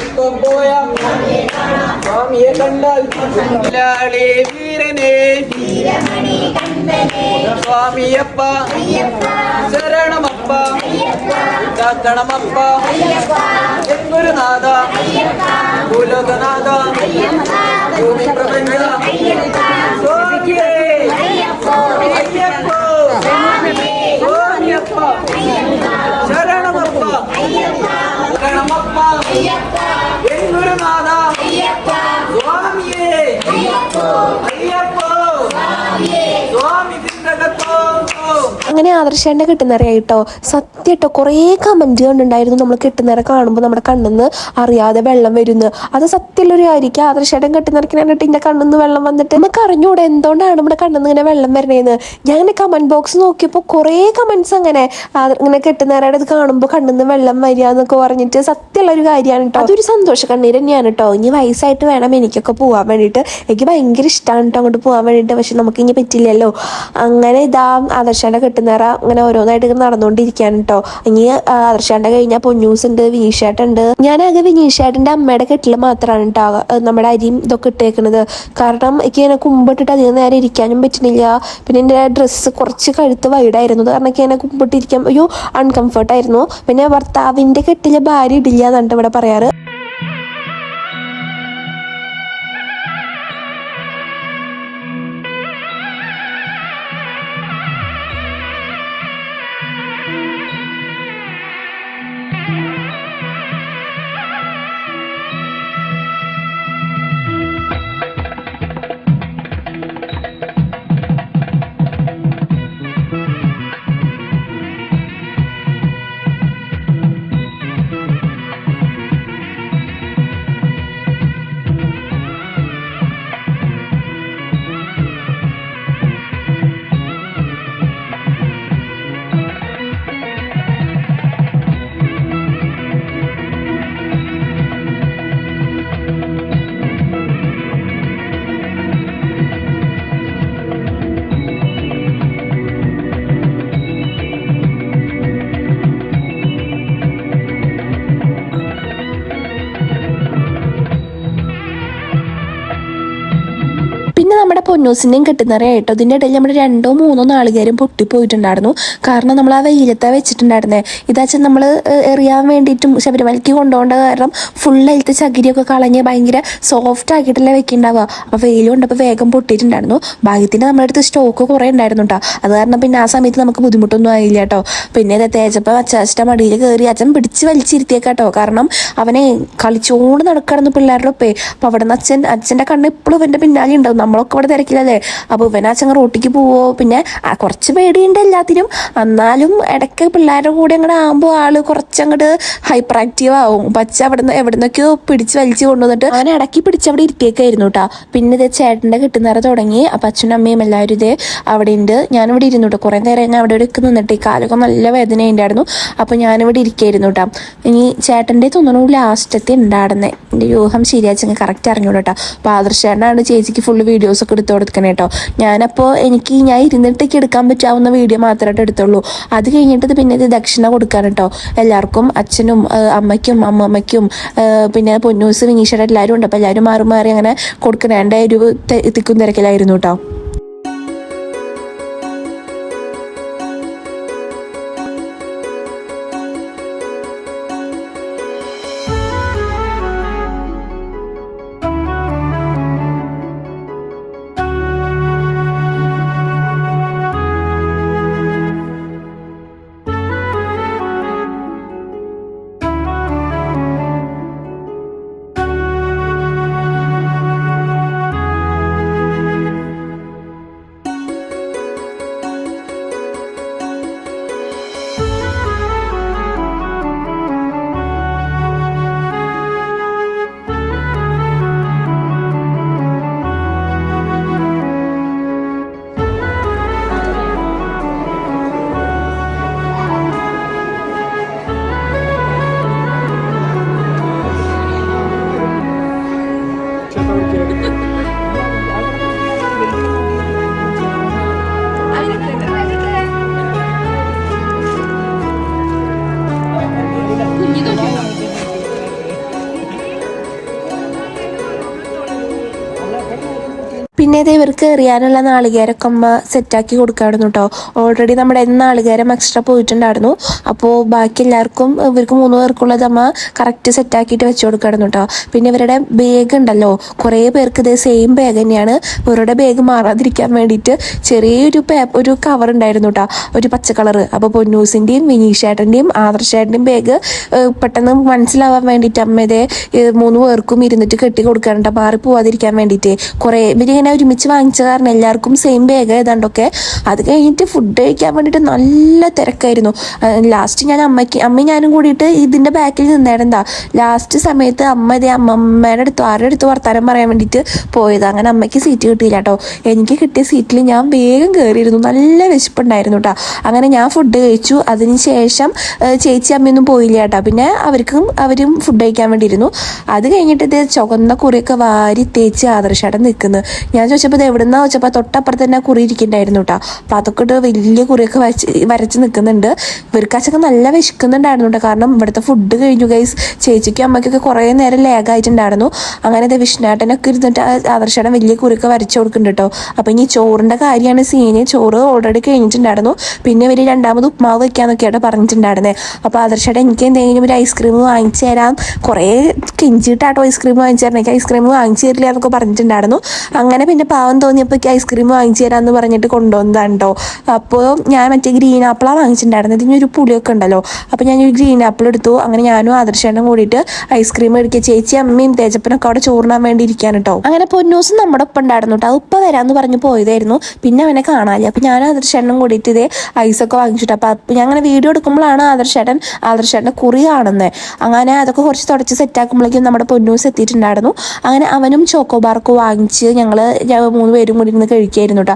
ഇപ്പം പോയാ സ്വാമിയെ കണ്ടാൽ ലാളേ വീരനെ സ്വാമിയപ്പ ശരണമപ്പ കാക്കണമപ്പ എന്നൊരു നാഥ ഭൂലോകനാഥ ഭൂമി അങ്ങനെ ആദർശേന്റെ കേട്ടോ സത്യം കേട്ടോ കുറേ കമന്റ് കണ്ടുണ്ടായിരുന്നു നമ്മൾ കിട്ടുന്നേരെ കാണുമ്പോൾ നമ്മുടെ കണ്ണെന്ന് അറിയാതെ വെള്ളം വരുന്നു. അത് സത്യമുള്ളൊരു കാര്യമായിരിക്കും. ആദർശേട്ടൻ കെട്ടുനിറക്കിനെ കണ്ടിട്ട് എന്റെ കണ്ണെന്ന് വെള്ളം വന്നിട്ട് നമുക്ക് അറിഞ്ഞൂടെ എന്തുകൊണ്ടാണ് നമ്മുടെ കണ്ണെന്ന് ഇങ്ങനെ വെള്ളം വരണേന്ന്? ഞാൻ ഇങ്ങനെ കമന്റ് ബോക്സ് നോക്കിയപ്പോൾ കുറേ കമന്റ്സ് അങ്ങനെ ഇങ്ങനെ കെട്ടുനിറയുടെ ഇത് കാണുമ്പോൾ കണ്ണെന്ന് വെള്ളം വരിക എന്നൊക്കെ പറഞ്ഞിട്ട് സത്യമുള്ള ഒരു കാര്യമാണ് കേട്ടോ. അതൊരു സന്തോഷ കണ്ണീര് തന്നെയാണ് കേട്ടോ. ഇനി വയസ്സായിട്ട് വേണം എനിക്കൊക്കെ പോകാൻ വേണ്ടിയിട്ട്. എനിക്ക് ഭയങ്കര ഇഷ്ടമാണ് കേട്ടോ അങ്ങോട്ട് പോകാൻ വേണ്ടിയിട്ട്. പക്ഷെ നമുക്ക് ഇനി പറ്റില്ലല്ലോ. അങ്ങനെ ഇതാ ആദർശാന്റെ കെട്ടുന്നേറ അങ്ങനെ ഓരോന്നായിട്ട് ഇങ്ങനെ നടന്നുകൊണ്ടിരിക്കുകയാണ് കേട്ടോ ഇനി ആദർശാണ്ട കഴിഞ്ഞാൽ പൊന്നൂസ് ഉണ്ട് വിനീഷേട്ടുണ്ട് ഞാനാകെ വിനീഷേട്ടന്റെ അമ്മയുടെ കെട്ടിൽ മാത്രമാണ് കേട്ടോ നമ്മുടെ അരിയും ഇതൊക്കെ ഇട്ടേക്കുന്നത് കാരണം എനിക്ക് ഇങ്ങനെ കുമ്പിട്ടിട്ട് അധികം നേരം ഇരിക്കാനും പറ്റുന്നില്ല. പിന്നെ എന്റെ ഡ്രസ്സ് കുറച്ച് കഴുത്ത് വൈഡായിരുന്നു. കാരണം എനിക്ക് ഇങ്ങനെ കുമ്പിട്ടിരിക്കാൻ ഒരു അൺകംഫർട്ടായിരുന്നു പിന്നെ ഭർത്താവിന്റെ കെട്ടിലെ ഭാര്യ ഇടില്ല എന്നാണ് ഇവിടെ പറയാറ്. പൊന്നൂസിന്റെയും കെട്ടുന്നറിയായിട്ടോ ഇതിന്റെ ഇടയിൽ നമ്മുടെ രണ്ടോ മൂന്നോ നാളുകാരും പൊട്ടിപ്പോയിട്ടുണ്ടായിരുന്നു. കാരണം നമ്മൾ ആ വെയിലത്തെ വെച്ചിട്ടുണ്ടായിരുന്നേ. ഇതാച്ച നമ്മൾ എറിയാൻ വേണ്ടിയിട്ടും ശബരിമലയ്ക്ക് കൊണ്ടുപോകേണ്ട കാരണം ഫുൾ അതിലത്തെ ചകിരിയൊക്കെ കളഞ്ഞ് ഭയങ്കര സോഫ്റ്റ് ആക്കിയിട്ടല്ലേ വെക്കുന്നുണ്ടാവുക അപ്പോൾ വെയിൽ കൊണ്ടപ്പോൾ വേഗം പൊട്ടിയിട്ടുണ്ടായിരുന്നു. ഭാഗ്യത്തിന് നമ്മുടെ അടുത്ത് സ്റ്റോക്ക് കുറേ ഉണ്ടായിരുന്നു കേട്ടോ അത് കാരണം പിന്നെ ആ സമയത്ത് നമുക്ക് ബുദ്ധിമുട്ടൊന്നും ആയില്ല കേട്ടോ പിന്നെ ഇത് തേജപ്പം അച്ചാച്ചിന്റെ മടിയിൽ കയറി അച്ഛൻ പിടിച്ച് വലിച്ചിരുത്തിയേക്കാട്ടോ. കാരണം അവനെ കളിച്ചോണ്ട് നടക്കണമെന്ന് പിള്ളേരുടെ ഒപ്പേ. അപ്പോൾ അവിടെ നിന്ന് അച്ഛൻ അച്ഛന്റെ കണ്ണ് ഇപ്പോഴും അവന്റെ പിന്നാലെ ഉണ്ടാവും. നമ്മളൊക്കെ അവിടെ തിരക്കില്ലല്ലേ അപ്പോൾ അച്ഛൻ റോട്ടിക്ക് പോവോ? പിന്നെ കുറച്ച് പേടിയുണ്ട് എല്ലാത്തിനും. എന്നാലും ഇടയ്ക്ക് പിള്ളേരുടെ കൂടെ അങ്ങോട്ട് ആകുമ്പോൾ ആൾ കുറച്ചങ്ങോട്ട് ഹൈപ്പർ ആക്റ്റീവ് ആവും. പച്ച അവിടെ നിന്ന് എവിടെ നിന്നൊക്കെയോ പിടിച്ച് വലിച്ചു കൊണ്ടുവന്നിട്ട് അവൻ ഇടയ്ക്ക് പിടിച്ച് അവിടെ ഇരുത്തിയേക്കായിരുന്നു കേട്ടോ പിന്നെ ഇത് ചേട്ടന്റെ കിട്ടുന്നേര തുടങ്ങി. അപ്പം അച്ഛനും അമ്മയും എല്ലാവരും ഇതേ അവിടെ ഉണ്ട് ഞാനിവിടെ ഇരുന്നു കേട്ടോ കുറേ നേരം ഞാൻ അവിടെ ഒക്കെ നിന്നിട്ട് ഈ കാലൊക്കെ നല്ല വേദന ഉണ്ടായിരുന്നു അപ്പോൾ ഞാനിവിടെ ഇരിക്കായിരുന്നു കേട്ടോ ഇനി ചേട്ടന്റെ തോന്നുന്നു ലാസ്റ്റത്തെ ഉണ്ടായിരുന്നേ. എന്റെ യൂഹം ശരിയാച്ചെങ്കിൽ കറക്റ്റ് അറിഞ്ഞോളൂ കേട്ടോ ചേട്ടനാണ് ചേച്ചിക്ക് ഫുള്ള് വീഡിയോസ് ഒക്കെ എടുത്തു കൊടുക്കണേ കേട്ടോ ഞാനപ്പോൾ എനിക്ക് ഞാൻ ഇരുന്നിട്ടേക്ക് എടുക്കാൻ പറ്റാവുന്ന വീഡിയോ മാത്രമായിട്ട് എടുത്തുള്ളൂ. അത് കഴിഞ്ഞിട്ട് പിന്നെ ഇത് ദക്ഷിണ കൊടുക്കാൻ കേട്ടോ എല്ലാവർക്കും അച്ഛനും അമ്മയ്ക്കും അമ്മമ്മയ്ക്കും പിന്നെ പൊന്നൂസ് വിനീഷയുടെ എല്ലാവരും ഉണ്ട്. അപ്പോൾ എല്ലാവരും മാറി മാറി അങ്ങനെ കൊടുക്കണേ. എന്റെ ഒരു തിക്കും തിരക്കിലായിരുന്നു കേട്ടോ പിന്നെ ഇത് ഇവർക്ക് എറിയാനുള്ള നാളികേരൊക്കെ അമ്മ സെറ്റാക്കി കൊടുക്കായിരുന്നു കേട്ടോ ഓൾറെഡി നമ്മുടെ എന്ന് നാളികേരം എക്സ്ട്രാ പോയിട്ടുണ്ടായിരുന്നു. അപ്പോൾ ബാക്കി എല്ലാവർക്കും ഇവർക്ക് മൂന്ന് പേർക്കുള്ളത് അമ്മ കറക്റ്റ് സെറ്റാക്കിയിട്ട് വെച്ച് കൊടുക്കായിരുന്നു കേട്ടോ പിന്നെ ഇവരുടെ ബാഗ് ഉണ്ടല്ലോ. കുറേ പേർക്ക് ഇത് സെയിം ബാഗ് തന്നെയാണ്. ഇവരുടെ ബാഗ് മാറാതിരിക്കാൻ വേണ്ടിയിട്ട് ചെറിയൊരു പേപ്പർ ഒരു കവർ ഉണ്ടായിരുന്നു കേട്ടോ ഒരു പച്ച കളർ അപ്പോൾ പൊന്നൂസിന്റെയും വിനീഷേട്ടന്റെയും ആദർശേട്ടന്റെയും ബാഗ് പെട്ടെന്ന് മനസ്സിലാവാൻ വേണ്ടിയിട്ട് അമ്മ ഇതേ മൂന്ന് പേർക്കും ഇരുന്നിട്ട് കെട്ടി കൊടുക്കാറുണ്ട് മാറി പോവാതിരിക്കാൻ വേണ്ടിയിട്ട്. കുറേ ഇവരിങ്ങനെ ഒരുമിച്ച് വാങ്ങിച്ച കാരണം എല്ലാവർക്കും സെയിം ബാഗ് ഏതാണ്ടൊക്കെ. അത് കഴിഞ്ഞിട്ട് ഫുഡ് കഴിക്കാൻ വേണ്ടിയിട്ട് നല്ല തിരക്കായിരുന്നു. ലാസ്റ്റ് ഞാൻ അമ്മയ്ക്ക് അമ്മയും ഞാനും കൂടിയിട്ട് ഇതിന്റെ ബാക്കിൽ നിന്നായിരുന്നാ ലാസ്റ്റ് സമയത്ത് അമ്മ ഇതേ അമ്മമ്മേടെ അടുത്ത് ആരുടെ അടുത്ത് വർത്താനം പറയാൻ വേണ്ടിയിട്ട് പോയത്. അങ്ങനെ അമ്മയ്ക്ക് സീറ്റ് കിട്ടിയില്ല കേട്ടോ എനിക്ക് കിട്ടിയ സീറ്റിൽ ഞാൻ വേഗം കയറിയിരുന്നു നല്ല വിശപ്പുണ്ടായിരുന്നു കേട്ടോ അങ്ങനെ ഞാൻ ഫുഡ് കഴിച്ചു. അതിനുശേഷം ചേച്ചി അമ്മയൊന്നും പോയില്ല കേട്ടോ പിന്നെ അവർക്കും അവരും ഫുഡ് കഴിക്കാൻ വേണ്ടിയിരുന്നു. അത് കഴിഞ്ഞിട്ട് ഇത് ചുവന്ന കുറിയൊക്കെ വാരി തേച്ച് ആദർശാടം നിൽക്കുന്നത് ഞാൻ ചോദിച്ചപ്പോൾ ഇത് എവിടുന്നാ വെച്ചപ്പോൾ തൊട്ടപ്പുറത്ത് തന്നെ കുറി ഇരിക്കുന്നുണ്ടായിരുന്നു കേട്ടോ അപ്പോൾ അതൊക്കെ ഇട്ട് വലിയ കുറിയൊക്കെ വരച്ച് വരച്ച് നിൽക്കുന്നുണ്ട് ഇവർക്കാച്ചൊക്കെ നല്ല വിശക്കുന്നുണ്ടായിരുന്നു കേട്ടോ കാരണം ഇവിടുത്തെ ഫുഡ് കഴിഞ്ഞു ഗൈസ് ചേച്ചിക്കും അമ്മയ്ക്കൊക്കെ കുറേ നേരം ലേഗായിട്ടുണ്ടായിരുന്നു അങ്ങനെ ഇത് വിഷ്ണാട്ടനൊക്കെ ഇരുന്നിട്ട് ആദർശാടം വലിയ കുറിയൊക്കെ വരച്ച് കൊടുക്കുന്നുണ്ട് കേട്ടോ അപ്പോൾ ഇനി ചോറിന്റെ കാര്യമാണ് സീന്. ചോറ് ഓൾറെഡി കഴിഞ്ഞിട്ടുണ്ടായിരുന്നു. പിന്നെ ഇവർ രണ്ടാമത് ഉപ്മാവ് വെക്കാന്നൊക്കെയാണ് പറഞ്ഞിട്ടുണ്ടായിരുന്നത് അപ്പോൾ ആദർശേട്ടൻ എനിക്ക് എന്തെങ്കിലും ഒരു ഐസ്ക്രീം വാങ്ങിച്ചു തരാം. കുറേ കെഞ്ചിട്ടാട്ടോ ഐസ്ക്രീം വാങ്ങിച്ചു തരണം എനിക്ക് ഐസ്ക്രീം വാങ്ങിച്ചു തരില്ല എന്നൊക്കെ പറഞ്ഞിട്ടുണ്ടായിരുന്നു. അങ്ങനെ പിന്നെ പാവം തോന്നിയപ്പോൾ ഐസ്ക്രീം വാങ്ങിച്ചു തരാമെന്ന് പറഞ്ഞിട്ട് കൊണ്ടുവന്നതാണ് കേട്ടോ അപ്പോൾ ഞാൻ മറ്റേ ഗ്രീൻ ആപ്പിളാണ് വാങ്ങിച്ചിട്ടുണ്ടായിരുന്നത്. ഇതിനൊരു ഒരു പുളിയൊക്കെ ഉണ്ടല്ലോ. അപ്പോൾ ഞാൻ ഒരു ഗ്രീൻ ആപ്പിൾ എടുത്തു. അങ്ങനെ ഞാനും ആദർശേണ്ടും കൂടിയിട്ട് ഐസ്ക്രീം എടുക്കുക. ചേച്ചി അമ്മയും തേജപ്പനൊക്കെ അവിടെ ചോറിനാൻ വേണ്ടി ഇരിക്കാൻ കേട്ടോ. അങ്ങനെ പൊന്നൂസും നമ്മുടെ ഒപ്പം ഉണ്ടായിരുന്നു കേട്ടോ. ഉപ്പ വരാമെന്ന് പറഞ്ഞ് പോയതായിരുന്നു. പിന്നെ അവനെ കാണാനില്ല. അപ്പോൾ ഞാൻ ആദർശേട്ടനും കൂടിയിട്ട് ഇതേ ഐസൊക്കെ വാങ്ങിച്ചിട്ട് അപ്പോൾ അപ്പം ഞാൻ അങ്ങനെ വീഡിയോ എടുക്കുമ്പോഴാണ് ആദർശേട്ടൻ ആദർശേട്ടന്റെ കുറി കാണുന്നത് അങ്ങനെ അതൊക്കെ കുറച്ച് തുടച്ച് സെറ്റാക്കുമ്പോഴേക്കും നമ്മുടെ പൊന്നൂസ് എത്തിയിട്ടുണ്ടായിരുന്നു. അങ്ങനെ അവനും ചോക്കോ ബാർക്ക് വാങ്ങിച്ച് ഞങ്ങൾ മൂന്ന് പേരും കൂടി ഇരുന്ന് കഴിക്കായിരുന്നു കേട്ടോ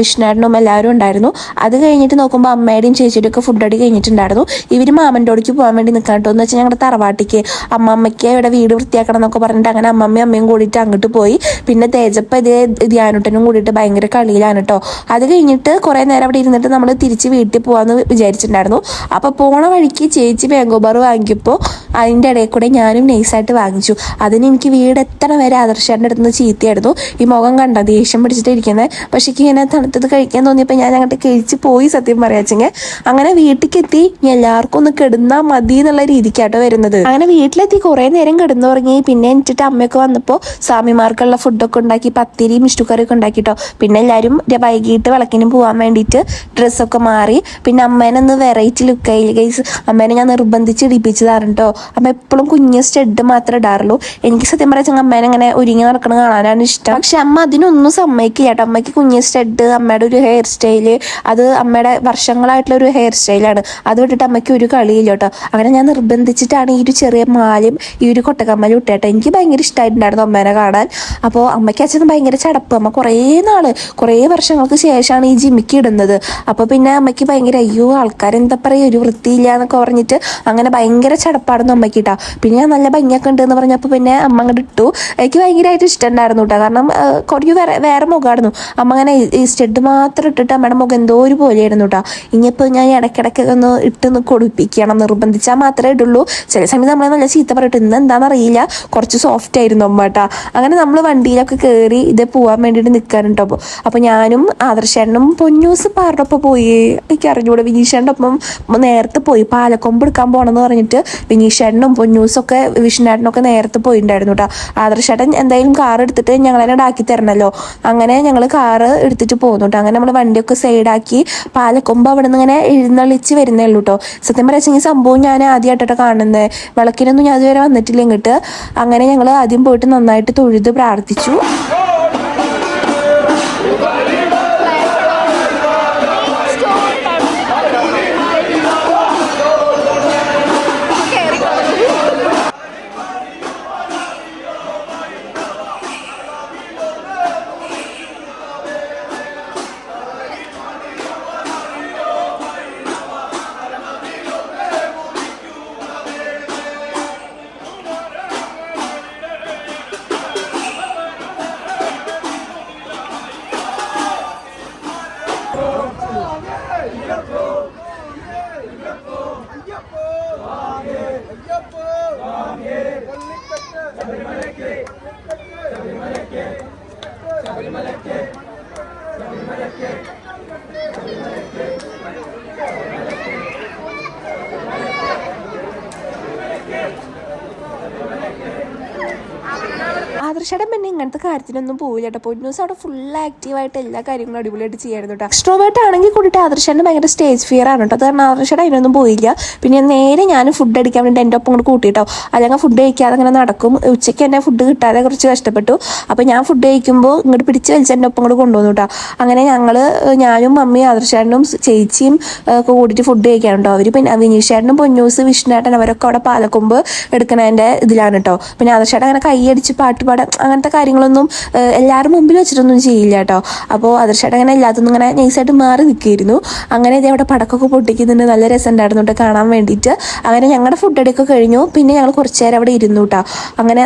വിഷ്ണുവേട്ടനും എല്ലാവരും ഉണ്ടായിരുന്നു. അത് കഴിഞ്ഞിട്ട് നോക്കുമ്പോൾ അമ്മയുടെയും ചേച്ചിയുടെയും ഒക്കെ ഫുഡ് അടി കഴിഞ്ഞിട്ടുണ്ടായിരുന്നു. ഇവർ മാമന്റെ ഓടിക്ക് പോകാൻ വേണ്ടി നിൽക്കാൻ കേട്ടോ എന്ന് വെച്ചാൽ ഞങ്ങളുടെ തറവാട്ടിക്ക് അമ്മമ്മയ്ക്ക് ഇവിടെ വീട് വൃത്തിയാക്കണം എന്നൊക്കെ പറഞ്ഞിട്ട് അങ്ങനെ അമ്മമ്മയും അമ്മയും കൂടിയിട്ട് അങ്ങോട്ട് പോയി. പിന്നെ തേജപ്പ ഇതേ ധ്യാനുട്ടനും കൂടിയിട്ട് ഭയങ്കര കളിയിലാണ് കേട്ടോ അത് കഴിഞ്ഞിട്ട് കുറേ നേരം അവിടെ ഇരുന്നിട്ട് നമ്മൾ തിരിച്ച് വീട്ടിൽ പോകാമെന്ന് വിചാരിച്ചിട്ടുണ്ടായിരുന്നു. അപ്പോൾ പോണ വഴിക്ക് ചേച്ചി മാംഗോ ബാർ വാങ്ങിയപ്പോൾ അതിന്റെ ഇടയിൽ കൂടെ ഞാനും നൈസായിട്ട് വാങ്ങിച്ചു. അതിന് എനിക്ക് വീട് എത്ര വരെ ആദർശാന്റെ അടുത്ത് നിന്ന് ചീത്തയായിരുന്നു. ഈ മുഖം ദേഷ്യം പിടിച്ചിട്ട് ഇരിക്കുന്നത് പക്ഷേ ഇങ്ങനെ തണുത്തത് കഴിക്കാൻ തോന്നിയപ്പോൾ ഞാൻ അങ്ങോട്ട് കഴിച്ച് പോയി സത്യം പറയാച്ചെങ്കിൽ അങ്ങനെ വീട്ടിലേക്ക് എത്തി എല്ലാവർക്കും ഒന്ന് കിടന്നാൽ മതി എന്നുള്ള രീതിക്കാട്ടോ വരുന്നത്. അങ്ങനെ വീട്ടിലെത്തി കുറേ നേരം കിടന്നുറങ്ങി. പിന്നെ എന്നിട്ട് അമ്മയൊക്കെ വന്നപ്പോൾ സ്വാമിമാർക്കുള്ള ഫുഡൊക്കെ ഉണ്ടാക്കി പത്തിരി മിഷ്ടുക്കറിയൊക്കെ ഉണ്ടാക്കിട്ടോ. പിന്നെ എല്ലാവരും വൈകിട്ട് വിളക്കിന് പോകാൻ വേണ്ടിയിട്ട് ഡ്രസ്സൊക്കെ മാറി. പിന്നെ അമ്മേനെ ഒന്ന് വെറൈറ്റി ലുക്കായി ഗൈസ് അമ്മേനെ ഞാൻ നിർബന്ധിച്ച് ഇടിപ്പിച്ചതാണ് കേട്ടോ അമ്മ എപ്പോഴും കുഞ്ഞ് സ്റ്റെഡ് മാത്രമേ ഇടാറുള്ളൂ. എനിക്ക് സത്യം പറയാ അമ്മേനെ ഇങ്ങനെ ഒരുങ്ങി നടക്കണം കാണാനാണ് ഇഷ്ടം. പക്ഷെ അമ്മ അതിനൊന്നും സമ്മതിക്കില്ല കേട്ടോ അമ്മയ്ക്ക് കുഞ്ഞ് സ്റ്റഡ് അമ്മയുടെ ഒരു ഹെയർ സ്റ്റൈൽ അത് അമ്മയുടെ വർഷങ്ങളായിട്ടുള്ള ഒരു ഹെയർ സ്റ്റൈലാണ് അത് വിട്ടിട്ട് അമ്മയ്ക്ക് ഒരു കളിയില്ല കേട്ടോ അങ്ങനെ ഞാൻ നിർബന്ധിച്ചിട്ടാണ് ഈ ഒരു ചെറിയ മാലയും ഈ ഒരു കൊട്ടക്കമ്മലും ഇട്ടേട്ടോ എനിക്ക് ഭയങ്കര ഇഷ്ടമായിട്ടുണ്ടായിരുന്നു അമ്മേനെ കാണാൻ. അപ്പോൾ അമ്മയ്ക്ക് അച്ഛൻ ഭയങ്കര ചടപ്പ്. അമ്മ കുറേ നാൾ കുറേ വർഷങ്ങൾക്ക് ശേഷമാണ് ഈ ജിമ്മിക്ക് ഇടുന്നത്. അപ്പോൾ പിന്നെ അമ്മയ്ക്ക് ഭയങ്കര അയ്യോ ആൾക്കാർ എന്താ പറയുക ഒരു വൃത്തിയില്ല എന്നൊക്കെ പറഞ്ഞിട്ട് അങ്ങനെ ഭയങ്കര ചടപ്പായിരുന്നു അമ്മയ്ക്ക് കേട്ടോ പിന്നെ ഞാൻ നല്ല ഭംഗിയൊക്കെ ഉണ്ട് എന്ന് പറഞ്ഞപ്പോൾ പിന്നെ അമ്മ അങ്ങോട്ട് ഇട്ടു. എനിക്ക് ഭയങ്കരമായിട്ട് ഇഷ്ടമുണ്ടായിരുന്നു കേട്ടോ കാരണം കുറേ വേറെ വേറെ മുഖമായിരുന്നു അമ്മ അങ്ങനെ ഈ- സ്റ്റെഡ് മാത്രം ഇട്ടിട്ട് അമ്മയുടെ മുഖം എന്തോ ഒരു പോലെയായിരുന്നു കേട്ടോ ഇനിയിപ്പോൾ ഞാൻ ഇടയ്ക്കിടയ്ക്ക് ഒന്ന് ഇട്ടൊന്ന് കൊടുപ്പിക്കണം നിർബന്ധിച്ചാൽ മാത്രമേ ഇടുള്ളൂ. ചില സമയത്ത് നമ്മളെ നല്ല ചീത്ത പറയട്ടെ ഇന്ന് എന്താണെന്ന് അറിയില്ല കുറച്ച് സോഫ്റ്റ് ആയിരുന്നു അമ്മ കേട്ടോ അങ്ങനെ നമ്മൾ വണ്ടിയിലൊക്കെ കയറി ഇത് പോകാൻ വേണ്ടിയിട്ട് നിൽക്കാനുണ്ടോ അപ്പോൾ അപ്പോൾ ഞാനും ആദർശേട്ടനും പൊന്നൂസ് പാറിനൊപ്പം പോയി. എനിക്ക് അറിഞ്ഞൂടെ. വിനീഷേട്ടന്റെ ഒപ്പം നേരത്തെ പോയി. പാലക്കൊമ്പ് എടുക്കാൻ പോകണമെന്ന് പറഞ്ഞിട്ട് വിനീഷേട്ടനും പൊന്നൂസൊക്കെ വിഷ്ണേട്ടനൊക്കെ നേരത്തെ പോയിട്ടുണ്ടായിരുന്നു കേട്ടോ ആദർശേട്ടൻ എന്തായാലും കാർ എടുത്തിട്ട് ഞങ്ങളെന്നെ ഉണ്ടാക്കി തരണമല്ലോ അങ്ങനെ ഞങ്ങൾ കാറ് എടുത്തിട്ട് പോകുന്നു കേട്ടോ അങ്ങനെ നമ്മൾ വണ്ടിയൊക്കെ സൈഡാക്കി പാലക്കൊമ്പ് അവിടെ നിന്ന് ഇങ്ങനെ എഴുന്നള്ളിച്ച് വരുന്നേ ഉള്ളൂ കേട്ടോ സത്യം പറയാ സംഭവം ഞാൻ ആദ്യമായിട്ടാണ് കാണുന്നത് വിളക്കിനൊന്നും ഞാൻ ഇതുവരെ വന്നിട്ടില്ല ഇങ്ങോട്ട് അങ്ങനെ ഞങ്ങൾ ആദ്യം പോയിട്ട് നന്നായിട്ട് തൊഴുത് പ്രാർത്ഥിച്ചു ഇങ്ങനത്തെ കാര്യത്തിനൊന്നും പോവില്ല കേട്ടോ പൊന്നൂസ് അവിടെ ഫുൾ ആക്റ്റീവായിട്ട് എല്ലാ കാര്യങ്ങളും അടിപൊളിയായിട്ട് ചെയ്യായിരുന്നു കേട്ടോ എക്സ്ട്രോവേർട്ട് ആണെങ്കിൽ കൂടിയിട്ട് ആദർശന്റെ ഭയങ്കര സ്റ്റേജ് ഫിയർ ആണ് കേട്ടോ അത് കാരണം ആദർശയുടെ അതിനൊന്നും പോയില്ല. പിന്നെ നേരെ ഞാൻ ഫുഡ് അടിക്കാൻ വേണ്ടി എന്റെ ഒപ്പം കൂടെ കൂട്ടിട്ടോ. അല്ലെങ്കിൽ ഫുഡ് കഴിക്കാതെ അങ്ങനെ നടക്കും. ഉച്ചയ്ക്ക് എന്നെ ഫുഡ് കിട്ടാതെ കുറച്ച് കഷ്ടപ്പെട്ടു. അപ്പോൾ ഞാൻ ഫുഡ് കഴിക്കുമ്പോൾ ഇങ്ങോട്ട് പിടിച്ച് വലിച്ച് എന്റെ ഒപ്പം കൂടെ കൊണ്ടുവന്നു കേട്ടോ അങ്ങനെ ഞങ്ങൾ ഞാനും മമ്മി ആദർശേട്ടനും ചേച്ചിയും ഒക്കെ കൂടിയിട്ട് ഫുഡ് കഴിക്കാനുണ്ടോ അവർ പിന്നെ വിനീഷേട്ടനും പൊന്നൂസ് വിഷ്ണുവേട്ടൻ അവരൊക്കെ അവിടെ പാലക്കൊമ്പ് എടുക്കണതിന്റെ ഇതിലാണ് കേട്ടോ പിന്നെ ആദർശേട്ടൻ അങ്ങനെ കൈയടിച്ച് പാട്ട് പാടാൻ അങ്ങനത്തെ കാര്യങ്ങളൊന്നും എല്ലാവരും മുമ്പിൽ വെച്ചിട്ടൊന്നും ചെയ്യില്ല കേട്ടോ. അപ്പോൾ ആദർശേട്ടൻ അങ്ങനെ എല്ലാത്തൊന്നും ഇങ്ങനെ നൈസായിട്ട് മാറി നിൽക്കുമായിരുന്നു അങ്ങനെ ഇതേ അവിടെ പടക്കൊക്കെ പൊട്ടിക്കുന്നുണ്ട്. നല്ല രസം ഉണ്ടായിരുന്നു കേട്ടോ കാണാൻ വേണ്ടിയിട്ട്. അങ്ങനെ ഞങ്ങളുടെ ഫുഡ് എടുക്കെ കഴിഞ്ഞു. പിന്നെ ഞങ്ങൾ കുറച്ച് നേരം അവിടെ ഇരുന്നു കേട്ടോ. അങ്ങനെ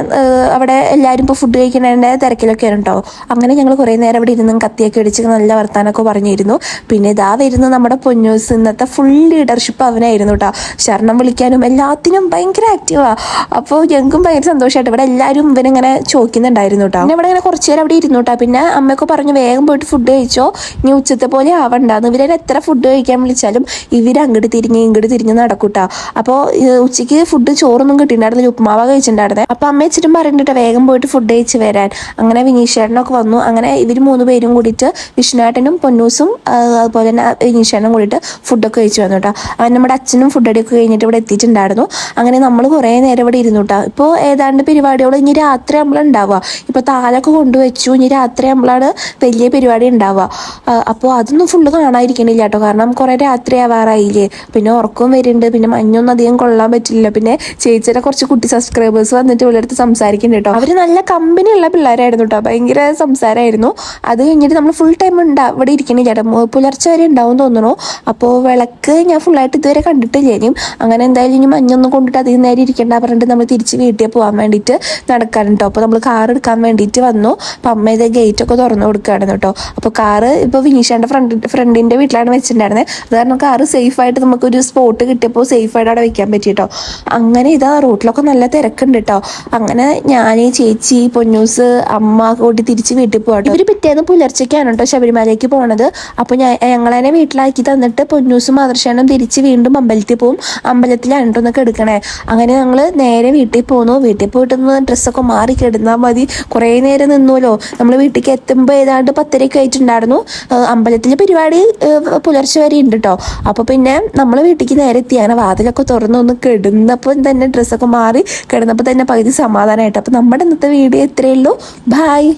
അവിടെ എല്ലാവരും ഇപ്പോൾ ഫുഡ് കഴിക്കുന്നതിന്റെ തിരക്കിലൊക്കെയാണ് കേട്ടോ. അങ്ങനെ ഞങ്ങൾ കുറേ നേരം അവിടെ ഇരുന്നും കത്തിയൊക്കെ അടിച്ച് നല്ല വർത്താനമൊക്കെ പറഞ്ഞിരുന്നു. പിന്നെ ഇതാ വരുന്ന നമ്മുടെ പൊന്നൂസ് ഇന്നത്തെ ഫുൾ ലീഡർഷിപ്പ് അവനായിരുന്നു കേട്ടോ. ശരണം വിളിക്കാനും എല്ലാത്തിനും ഭയങ്കര ആക്റ്റീവാണ് അപ്പോൾ ഞങ്ങൾക്കും ഭയങ്കര സന്തോഷമായിട്ട് ഇവിടെ എല്ലാവരും ഇവനിങ്ങനെ ചോദിക്കുന്നുണ്ടായിരുന്നു കേട്ടോ പിന്നെ ഇവിടെ ഇങ്ങനെ കുറച്ച് നേരം അവിടെ ഇരുന്നു കേട്ടോ പിന്നെ അമ്മയൊക്കെ പറഞ്ഞു വേഗം പോയിട്ട് ഫുഡ് കഴിച്ചോ. ഇനി ഉച്ചത്തെ പോലെ ആവണ്ടാന്ന് ഇവരെ എത്ര ഫുഡ് കഴിക്കാൻ വിളിച്ചാലും ഇവർ അങ്ങോട്ട് തിരിഞ്ഞ് ഇങ്ങോട്ട് തിരിഞ്ഞ് നടക്കൂട്ടാ. അപ്പോൾ ഉച്ചയ്ക്ക് ഫുഡ് ചോറൊന്നും കിട്ടിയിട്ടുണ്ടായിരുന്നില്ല ഉപ്മാവ കഴിച്ചിട്ടുണ്ടായിരുന്നത് അപ്പോൾ അമ്മ വെച്ചിട്ടും പറഞ്ഞിട്ട് വേഗം പോയിട്ട് ഫുഡ് കഴിച്ച് വരാൻ. അങ്ങനെ വിനീഷേട്ടനൊക്കെ വന്നു. അങ്ങനെ ഇവർ മൂന്ന് പേരും കൂടിയിട്ട് വിഷ്ണുവേട്ടനും പൊന്നൂസും അതുപോലെ തന്നെ വിനീഷേട്ടനും കൂടിയിട്ട് ഫുഡൊക്കെ കഴിച്ചു വന്നു കേട്ടോ അവൻ നമ്മുടെ അച്ഛനും ഫുഡ് അടിയൊക്കെ കഴിഞ്ഞിട്ട് ഇവിടെ എത്തിയിട്ടുണ്ടായിരുന്നു. അങ്ങനെ നമ്മൾ കുറേ നേരം ഇവിടെ ഇരുന്നു കേട്ടോ ഇപ്പോൾ ഏതാണ്ട് പരിപാടികൾ ഇനി രാത്രി നമ്മൾ ഉണ്ടാവുക. ഇപ്പോൾ താലൊക്കെ കൊണ്ടുവച്ചു. ഇനി രാത്രി നമ്മളാണ് വലിയ പരിപാടി ഉണ്ടാവുക. അപ്പോൾ അതൊന്നും ഫുള്ള് കാണാതിരിക്കണില്ല കേട്ടോ. കാരണം കുറേ രാത്രി ആവാറായില്ലേ. പിന്നെ ഉറക്കവും വരുന്നുണ്ട്. പിന്നെ മഞ്ഞൊന്നും അധികം കൊള്ളാൻ പറ്റില്ല പിന്നെ ചേച്ചിയുടെ കുറച്ച് കുട്ടി സബ്സ്ക്രൈബേഴ്സ് വന്നിട്ട് ഇവിടെ അടുത്ത് സംസാരിക്കുന്നുണ്ട് കേട്ടോ. അവർ നല്ല കമ്പനിയുള്ള പിള്ളേരായിരുന്നു കേട്ടോ. ഭയങ്കര സംസാരമായിരുന്നു. അത് കഴിഞ്ഞിട്ട് നമ്മൾ ഫുൾ ടൈം ഉണ്ടാ ഇവിടെ ഇരിക്കണില്ല കേട്ടോ. മു- പുലർച്ചെ വരെ ഉണ്ടാവും തോന്നുന്നു. അപ്പോൾ വിളക്ക് ഞാൻ ഫുള്ളായിട്ട് ഇതുവരെ കണ്ടിട്ടില്ല ഇനിയും. അങ്ങനെ എന്തായാലും ഇനി മഞ്ഞൊന്നും കൊണ്ടിട്ട് അധികം നേരം ഇരിക്കേണ്ട പറഞ്ഞിട്ട് നമ്മൾ തിരിച്ച് വീട്ടിൽ പോകാൻ വേണ്ടിയിട്ട് നടക്കാറുണ്ടോ അപ്പോൾ നമ്മൾ കാർ എടുക്കാൻ വേണ്ടിയിട്ട് വന്നു. അപ്പം അമ്മ ഇത് ഗേറ്റ് ഒക്കെ തുറന്നു കൊടുക്കുകയാണ് കേട്ടോ. അപ്പോൾ കാറ് ഇപ്പോൾ വിനീഷാന്റെ ഫ്രണ്ട് ഫ്രണ്ടിന്റെ വീട്ടിലാണ് വെച്ചിട്ടുണ്ടായിരുന്നത് അത് കാരണം കാറ് സേഫായിട്ട് നമുക്കൊരു സ്പോട്ട് കിട്ടിയപ്പോൾ സേഫായിട്ട് അവിടെ വെക്കാൻ പറ്റി കേട്ടോ. അങ്ങനെ ഇതാ റോട്ടിലൊക്കെ നല്ല തിരക്കുണ്ട് കേട്ടോ. അങ്ങനെ ഞാൻ ചേച്ചി പൊന്നൂസ് അമ്മ കൂട്ടി തിരിച്ച് വീട്ടിൽ പോകട്ടോ ഇവർ പിറ്റേന്ന് പുലർച്ചയ്ക്കാണ് കേട്ടോ ശബരിമലയ്ക്ക് പോണത്. അപ്പോൾ ഞാൻ ഞങ്ങളെന്നെ വീട്ടിലാക്കി തന്നിട്ട് പൊന്നൂസും മാതൃശാനും തിരിച്ച് വീണ്ടും അമ്പലത്തിൽ പോവും. അമ്പലത്തിലാണ് കേട്ടോ ഒന്ന് കിടക്കണേ അങ്ങനെ ഞങ്ങൾ നേരെ വീട്ടിൽ പോന്നു. വീട്ടിൽ പോയിട്ട് ഡ്രസ്സൊക്കെ മാറി കിടന്നാൽ മതി. കുറേ നേരം നിന്നുമല്ലോ നമ്മൾ വീട്ടിലേക്ക് എത്തുമ്പോൾ ഏതാണ്ട് പത്തരയ്ക്ക് ആയിട്ടുണ്ടായിരുന്നു. അമ്പലത്തിലെ പരിപാടി പുലർച്ചെ വരെ ഉണ്ട് കേട്ടോ അപ്പോൾ പിന്നെ നമ്മൾ വീട്ടിലേക്ക് നേരെ എത്തി. അങ്ങനെ വാതിലൊക്കെ തുറന്നൊന്ന് കിടന്നപ്പോൾ തന്നെ ഡ്രസ്സൊക്കെ മാറി കിടന്നപ്പോൾ തന്നെ പകുതി സമാധാനമായിട്ട് അപ്പോൾ നമ്മുടെ ഇന്നത്തെ വീഡിയോ ഇത്രയേ ഉള്ളൂ. ബായ്